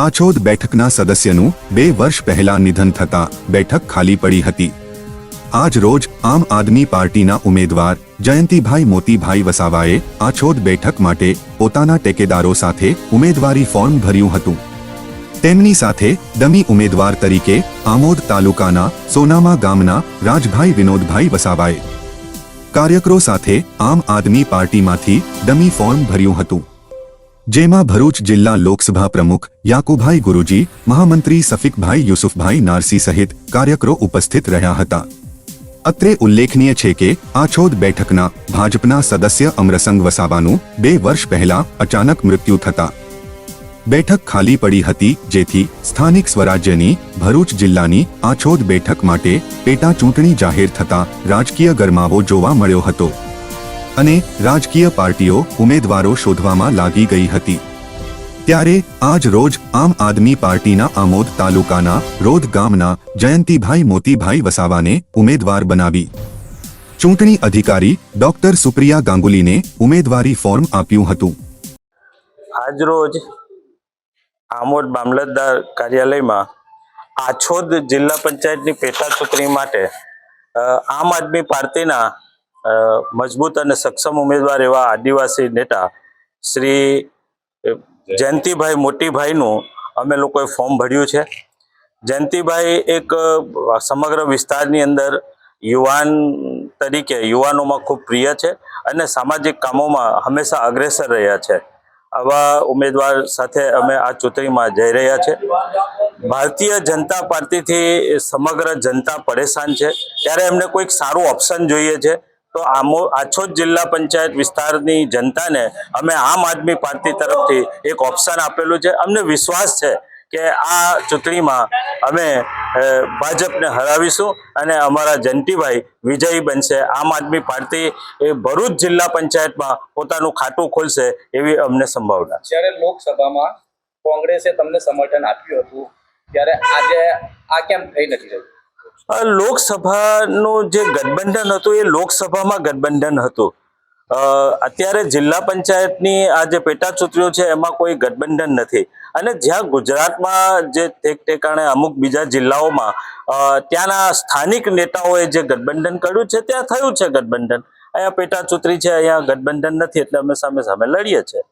આછોદ બેઠકના સદસ્યનું બે વર્ષ પહેલા નિધન થતા બેઠક ખાલી પડી હતી. આજ રોજ આમ આદમી પાર્ટીના ઉમેદવાર જયંતિભાઈ મોતીભાઈ વસાવાએ આછોદ બેઠક માટે પોતાના ટેકેદારો સાથે ઉમેદવારી ફોર્મ ભર્યું હતું. તેમની સાથે ડમી ઉમેદવાર તરીકે આમોદ તાલુકાના સોનામા ગામના રાજભાઈ વિનોદભાઈ વસાવાએ કાર્યકરો સાથે આમ આદમી પાર્ટીમાંથી ડમી ફોર્મ ભર્યું હતું. જેમાં ભરૂચ જિલ્લા લોકસભા પ્રમુખ યાકુભાઈ ગુરુજી, મહામંત્રી સફિકભાઈ યુસુફભાઈ નારસી સહિત કાર્યકરો ઉપસ્થિત રહ્યા હતા. અત્રે ઉલ્લેખનીય છે કે આછોદ બેઠકના ભાજપના સદસ્ય અમરસંગ વસાવાનું બે વર્ષ પહેલા અચાનક મૃત્યુ થતા. બેઠક ખાલી પડી હતી જેથી સ્થાનિક સ્વરાજ્યની ભરૂચ જિલ્લાની આછોદ બેઠક માટે પેટા ચૂંટણી જાહેર થતા રાજકીય ગરમાવો જોવા મળ્યો હતો. અને રાજકીય પાર્ટીઓ ઉમેદવારો શોધવામાં લાગી ગઈ હતી. ત્યારે આજ રોજ આમ આદમી પાર્ટીના આમોદ તાલુકાના રોધ ગામના જયંતિભાઈ મોતીભાઈ વસાવાને ઉમેદવાર બનાવી. ચૂંટણી અધિકારી ડોક્ટર સુપ્રિયા ગાંગુલીને ઉમેદવારી ફોર્મ આપ્યું હતું. આજરોજ આમોદ મામલતદાર કાર્યાલયમાં આછોદ જિલ્લા પંચાયતની પેટા ચૂંટણી માટે આમ આદમી પાર્ટીના મજબૂત અને સક્ષમ ઉમેદવાર એવા આદિવાસી નેતા શ્રી જયંતિભાઈ મોટીભાઈનું અમે લોકોએ ફોર્મ ભર્યું છે. જયંતિભાઈ એક સમગ્ર વિસ્તારની અંદર યુવાન તરીકે યુવાનોમાં ખૂબ પ્રિય છે અને સામાજિક કામોમાં હંમેશા અગ્રેસર રહ્યા છે. આવા ઉમેદવાર સાથે અમે આ ચૂંટણીમાં જઈ રહ્યા છે. ભારતીય જનતા પાર્ટીથી સમગ્ર જનતા પરેશાન છે. ત્યારે એમને કોઈક સારું ઓપ્શન જોઈએ છે. તો આમો આછોદ જિલ્લા પંચાયત વિસ્તારની જનતાને અમે આમ આદમી પાર્ટી તરફથી એક ઓપ્શન આપેલું છે. અમને વિશ્વાસ છે કે આ ચૂંટણીમાં અમે ભાજપને હરાવીશું અને અમારા જંટીભાઈ વિજયી બનશે. આમ આદમી પાર્ટી એ ભરૂચ જિલ્લા પંચાયતમાં પોતાનું ખાતું ખોલશે એવી અમને સંભાવના જ્યારે લોકસભામાં કોંગ્રેસે તમને સમર્થન આપ્યું હતું, ત્યારે આજે આ કેમ થઈ નથી રહ્યું? લોકસભાનું જે ગઠબંધન હતું, એ લોકસભામાં ગઠબંધન હતું. અત્યારે જિલ્લા પંચાયતની આ જે પેટા ચૂંટણીઓ છે, એમાં કોઈ ગઠબંધન નથી. અને જ્યાં ગુજરાતમાં જે ઠેક ઠેકાણે અમુક બીજા જિલ્લાઓમાં ત્યાંના સ્થાનિક નેતાઓએ જે ગઠબંધન કર્યું છે, ત્યાં થયું છે ગઠબંધન. અહીંયા પેટા ચૂંટણી છે, અહીંયા ગઠબંધન નથી, એટલે અમે સામે સામે લડીએ છીએ.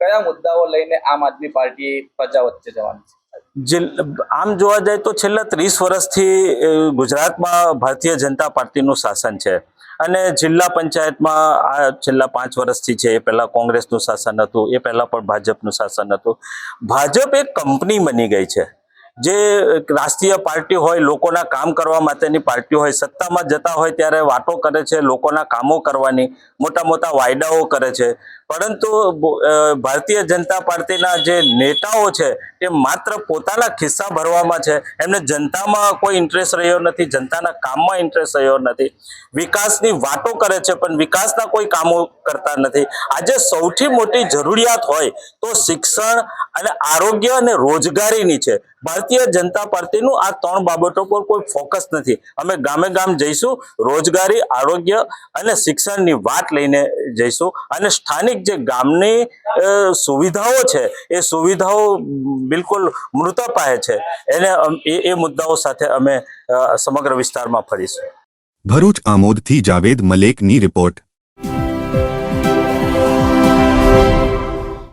કયા મુદ્દાઓ લઈને આમ આદમી પાર્ટી પ્રજા વચ્ચે જવાની છે? જિલ- આમ જોવા જાય તો છેલ્લા ત્રીસ વર્ષથી ગુજરાતમાં ભારતીય જનતા પાર્ટીનું શાસન છે. અને જિલ્લા પંચાયતમાં આ છેલ્લા પાંચ વર્ષથી છે, એ પહેલાં કોંગ્રેસનું શાસન હતું, એ પહેલાં પણ ભાજપનું શાસન હતું. ભાજપ એક કંપની બની ગઈ છે. જે રાષ્ટ્રીય પાર્ટી હોય, લોકોના કામ કરવા માટેની પાર્ટી હોય, સત્તામાં જતા હોય ત્યારે વાતો કરે છે, લોકોના કામો કરવાની મોટા મોટા વાયદાઓ કરે છે. પરંતુ ભારતીય જનતા પાર્ટીના જે નેતાઓ છે, એ માત્ર પોતાના ખિસ્સા ભરવામાં છે. એમને જનતામાં કોઈ ઇન્ટરેસ્ટ રહ્યો નથી, જનતાના કામમાં ઇન્ટરેસ્ટ રહ્યો નથી. વિકાસની વાતો કરે છે, પણ વિકાસના કોઈ કામો કરતા નથી. આજે સૌથી મોટી જરૂરિયાત હોય તો શિક્ષણ અને આરોગ્ય અને રોજગારીની છે. ભારતીય જનતા પાર્ટીનું આ ત્રણ બાબતો પર કોઈ ફોકસ નથી. અમે ગામે ગામ જઈશું, રોજગારી, આરોગ્ય અને શિક્ષણની વાત લઈને જઈશું અને સ્થાનિક જે ગામની સુવિધાઓ છે, એ સુવિધાઓ બિલકુલ મૃતપાય છે. એને એ મુદ્દાઓ સાથે અમે સમગ્ર વિસ્તારમાં ફરીશું. ભરૂચ આમોદથી જાવેદ મલેકની રિપોર્ટ.